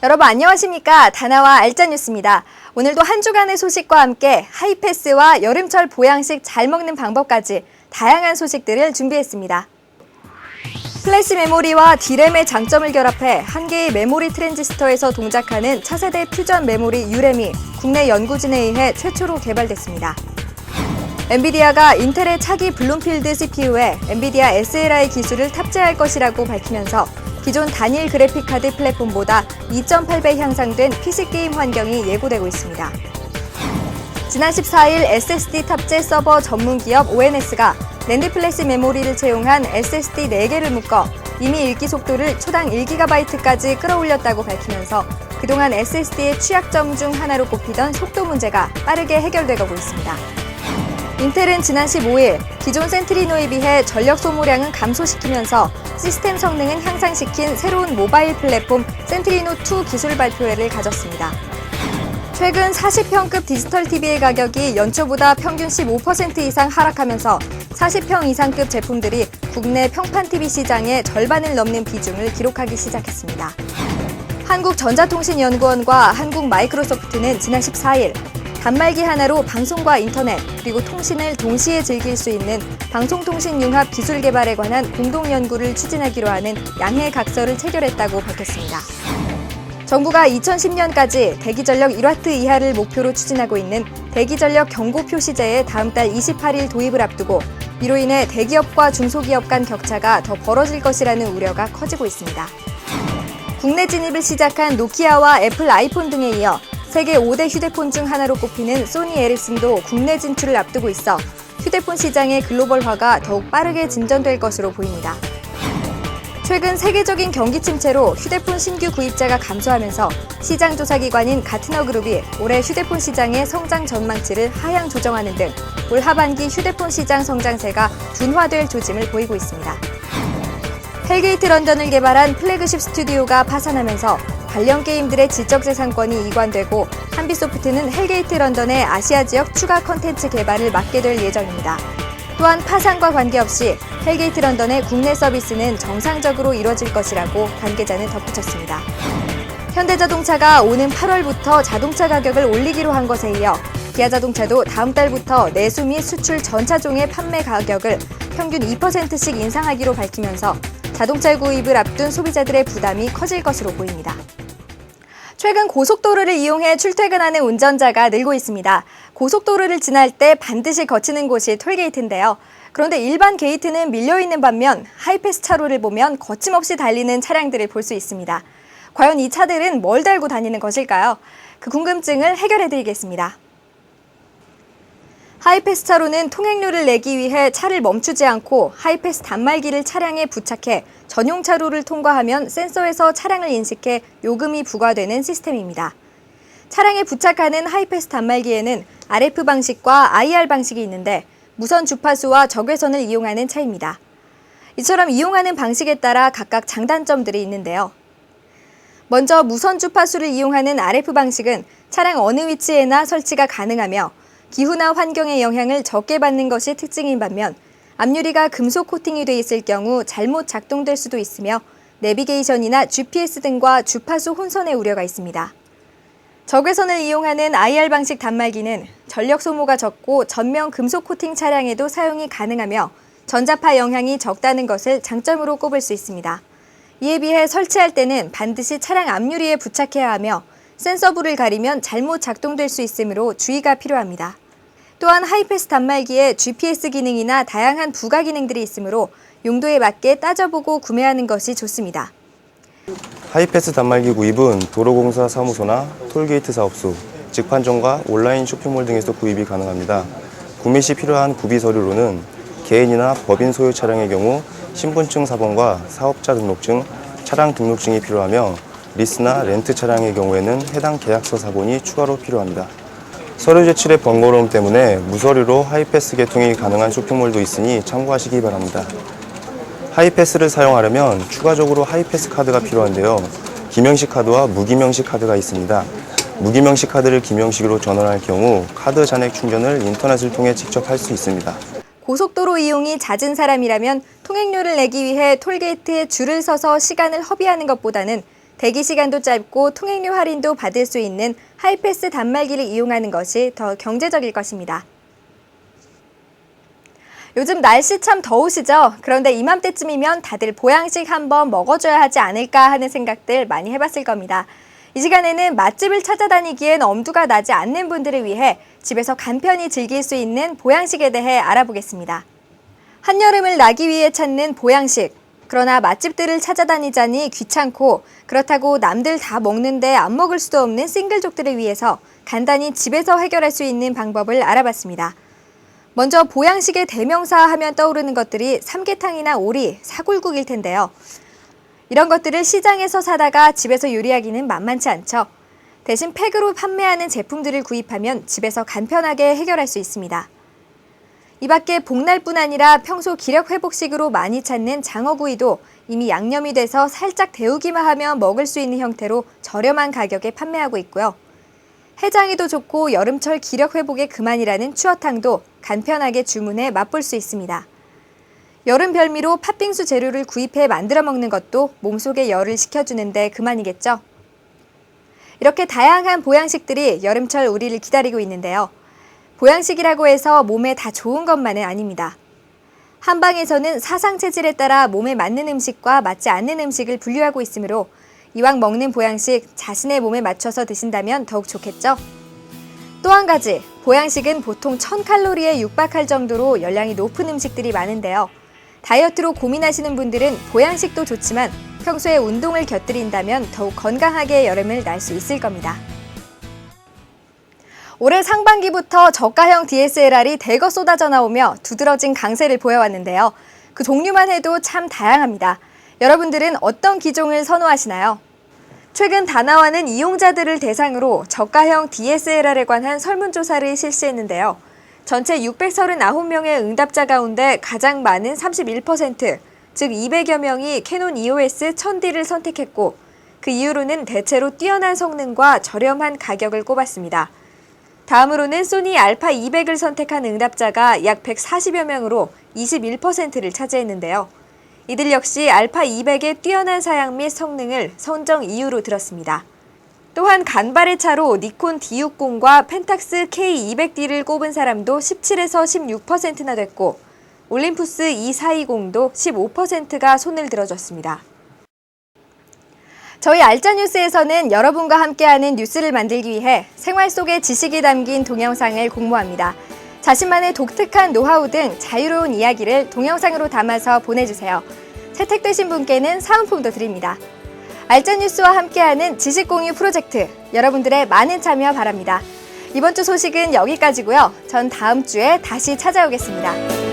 여러분 안녕하십니까 다나와 알짜 뉴스입니다. 오늘도 한 주간의 소식과 함께 하이패스와 여름철 보양식 잘 먹는 방법까지 다양한 소식들을 준비했습니다. 플래시 메모리와 D램의 장점을 결합해 한 개의 메모리 트랜지스터에서 동작하는 차세대 퓨전 메모리 유램이 국내 연구진에 의해 최초로 개발됐습니다. 엔비디아가 인텔의 차기 블룸필드 CPU에 엔비디아 SLI 기술을 탑재할 것이라고 밝히면서 기존 단일 그래픽 카드 플랫폼보다 2.8배 향상된 PC 게임 환경이 예고되고 있습니다. 지난 14일 SSD 탑재 서버 전문 기업 ONS가 랜드 플래시 메모리를 채용한 SSD 4개를 묶어 이미 읽기 속도를 초당 1GB까지 끌어올렸다고 밝히면서 그동안 SSD의 취약점 중 하나로 꼽히던 속도 문제가 빠르게 해결되고 있습니다. 인텔은 지난 15일 기존 센트리노에 비해 전력 소모량은 감소시키면서 시스템 성능은 향상시킨 새로운 모바일 플랫폼 센트리노2 기술 발표회를 가졌습니다. 최근 40평급 디지털 TV의 가격이 연초보다 평균 15% 이상 하락하면서 40평 이상급 제품들이 국내 평판 TV 시장의 절반을 넘는 비중을 기록하기 시작했습니다. 한국전자통신연구원과 한국마이크로소프트는 지난 14일 단말기 하나로 방송과 인터넷 그리고 통신을 동시에 즐길 수 있는 방송통신융합 기술 개발에 관한 공동 연구를 추진하기로 하는 양해 각서를 체결했다고 밝혔습니다. 정부가 2010년까지 대기전력 1와트 이하를 목표로 추진하고 있는 대기전력 경고 표시제의 다음 달 28일 도입을 앞두고 이로 인해 대기업과 중소기업 간 격차가 더 벌어질 것이라는 우려가 커지고 있습니다. 국내 진입을 시작한 노키아와 애플 아이폰 등에 이어 세계 5대 휴대폰 중 하나로 꼽히는 소니 에리슨도 국내 진출을 앞두고 있어 휴대폰 시장의 글로벌화가 더욱 빠르게 진전될 것으로 보입니다. 최근 세계적인 경기 침체로 휴대폰 신규 구입자가 감소하면서 시장 조사 기관인 가트너 그룹이 올해 휴대폰 시장의 성장 전망치를 하향 조정하는 등 올 하반기 휴대폰 시장 성장세가 둔화될 조짐을 보이고 있습니다. 헬게이트 런던을 개발한 플래그십 스튜디오가 파산하면서 관련 게임들의 지적 재산권이 이관되고 한비소프트는 헬게이트 런던의 아시아 지역 추가 컨텐츠 개발을 맡게 될 예정입니다. 또한 파산과 관계없이 헬게이트 런던의 국내 서비스는 정상적으로 이뤄질 것이라고 관계자는 덧붙였습니다. 현대자동차가 오는 8월부터 자동차 가격을 올리기로 한 것에 이어 기아자동차도 다음 달부터 내수 및 수출 전차종의 판매 가격을 평균 2%씩 인상하기로 밝히면서 자동차 구입을 앞둔 소비자들의 부담이 커질 것으로 보입니다. 최근 고속도로를 이용해 출퇴근하는 운전자가 늘고 있습니다. 고속도로를 지날 때 반드시 거치는 곳이 톨게이트인데요. 그런데 일반 게이트는 밀려있는 반면 하이패스 차로를 보면 거침없이 달리는 차량들을 볼 수 있습니다. 과연 이 차들은 뭘 달고 다니는 것일까요? 그 궁금증을 해결해드리겠습니다. 하이패스 차로는 통행료를 내기 위해 차를 멈추지 않고 하이패스 단말기를 차량에 부착해 전용 차로를 통과하면 센서에서 차량을 인식해 요금이 부과되는 시스템입니다. 차량에 부착하는 하이패스 단말기에는 RF 방식과 IR 방식이 있는데 무선 주파수와 적외선을 이용하는 차입니다. 이처럼 이용하는 방식에 따라 각각 장단점들이 있는데요. 먼저 무선 주파수를 이용하는 RF 방식은 차량 어느 위치에나 설치가 가능하며 기후나 환경의 영향을 적게 받는 것이 특징인 반면 앞유리가 금속 코팅이 돼 있을 경우 잘못 작동될 수도 있으며 내비게이션이나 GPS 등과 주파수 혼선의 우려가 있습니다. 적외선을 이용하는 IR 방식 단말기는 전력 소모가 적고 전면 금속 코팅 차량에도 사용이 가능하며 전자파 영향이 적다는 것을 장점으로 꼽을 수 있습니다. 이에 비해 설치할 때는 반드시 차량 앞유리에 부착해야 하며 센서불을 가리면 잘못 작동될 수 있으므로 주의가 필요합니다. 또한 하이패스 단말기에 GPS 기능이나 다양한 부가 기능들이 있으므로 용도에 맞게 따져보고 구매하는 것이 좋습니다. 하이패스 단말기 구입은 도로공사 사무소나 톨게이트 사업소, 직판점과 온라인 쇼핑몰 등에서 구입이 가능합니다. 구매 시 필요한 구비 서류로는 개인이나 법인 소유 차량의 경우 신분증 사본과 사업자 등록증, 차량 등록증이 필요하며 리스나 렌트 차량의 경우에는 해당 계약서 사본이 추가로 필요합니다. 서류 제출의 번거로움 때문에 무서류로 하이패스 개통이 가능한 쇼핑몰도 있으니 참고하시기 바랍니다. 하이패스를 사용하려면 추가적으로 하이패스 카드가 필요한데요. 기명식 카드와 무기명식 카드가 있습니다. 무기명식 카드를 기명식으로 전환할 경우 카드 잔액 충전을 인터넷을 통해 직접 할 수 있습니다. 고속도로 이용이 잦은 사람이라면 통행료를 내기 위해 톨게이트에 줄을 서서 시간을 허비하는 것보다는 대기 시간도 짧고 통행료 할인도 받을 수 있는 하이패스 단말기를 이용하는 것이 더 경제적일 것입니다. 요즘 날씨 참 더우시죠? 그런데 이맘때쯤이면 다들 보양식 한번 먹어줘야 하지 않을까 하는 생각들 많이 해봤을 겁니다. 이 시간에는 맛집을 찾아다니기엔 엄두가 나지 않는 분들을 위해 집에서 간편히 즐길 수 있는 보양식에 대해 알아보겠습니다. 한여름을 나기 위해 찾는 보양식. 그러나 맛집들을 찾아다니자니 귀찮고 그렇다고 남들 다 먹는데 안 먹을 수도 없는 싱글족들을 위해서 간단히 집에서 해결할 수 있는 방법을 알아봤습니다. 먼저 보양식의 대명사 하면 떠오르는 것들이 삼계탕이나 오리, 사골국일 텐데요. 이런 것들을 시장에서 사다가 집에서 요리하기는 만만치 않죠. 대신 팩으로 판매하는 제품들을 구입하면 집에서 간편하게 해결할 수 있습니다. 이 밖에 복날뿐 아니라 평소 기력 회복식으로 많이 찾는 장어구이도 이미 양념이 돼서 살짝 데우기만 하면 먹을 수 있는 형태로 저렴한 가격에 판매하고 있고요. 해장에도 좋고 여름철 기력 회복에 그만이라는 추어탕도 간편하게 주문해 맛볼 수 있습니다. 여름 별미로 팥빙수 재료를 구입해 만들어 먹는 것도 몸속에 열을 식혀주는데 그만이겠죠. 이렇게 다양한 보양식들이 여름철 우리를 기다리고 있는데요. 보양식이라고 해서 몸에 다 좋은 것만은 아닙니다. 한방에서는 사상 체질에 따라 몸에 맞는 음식과 맞지 않는 음식을 분류하고 있으므로 이왕 먹는 보양식 자신의 몸에 맞춰서 드신다면 더욱 좋겠죠. 또 한 가지, 보양식은 보통 1000칼로리에 육박할 정도로 열량이 높은 음식들이 많은데요. 다이어트로 고민하시는 분들은 보양식도 좋지만 평소에 운동을 곁들인다면 더욱 건강하게 여름을 날 수 있을 겁니다. 올해 상반기부터 저가형 DSLR이 대거 쏟아져 나오며 두드러진 강세를 보여왔는데요. 그 종류만 해도 참 다양합니다. 여러분들은 어떤 기종을 선호하시나요? 최근 다나와는 이용자들을 대상으로 저가형 DSLR에 관한 설문조사를 실시했는데요. 전체 639명의 응답자 가운데 가장 많은 31%, 즉 200여 명이 캐논 EOS 1000D를 선택했고, 그 이유로는 대체로 뛰어난 성능과 저렴한 가격을 꼽았습니다. 다음으로는 소니 알파 200을 선택한 응답자가 약 140여 명으로 21%를 차지했는데요. 이들 역시 알파 200의 뛰어난 사양 및 성능을 선정 이유로 들었습니다. 또한 간발의 차로 니콘 D60과 펜탁스 K200D를 꼽은 사람도 17에서 16%나 됐고 올림푸스 2420도 15%가 손을 들어줬습니다. 저희 알짜 뉴스에서는 여러분과 함께하는 뉴스를 만들기 위해 생활 속의 지식이 담긴 동영상을 공모합니다. 자신만의 독특한 노하우 등 자유로운 이야기를 동영상으로 담아서 보내주세요. 채택되신 분께는 사은품도 드립니다. 알짜 뉴스와 함께하는 지식 공유 프로젝트 여러분들의 많은 참여 바랍니다. 이번 주 소식은 여기까지고요. 전 다음 주에 다시 찾아오겠습니다.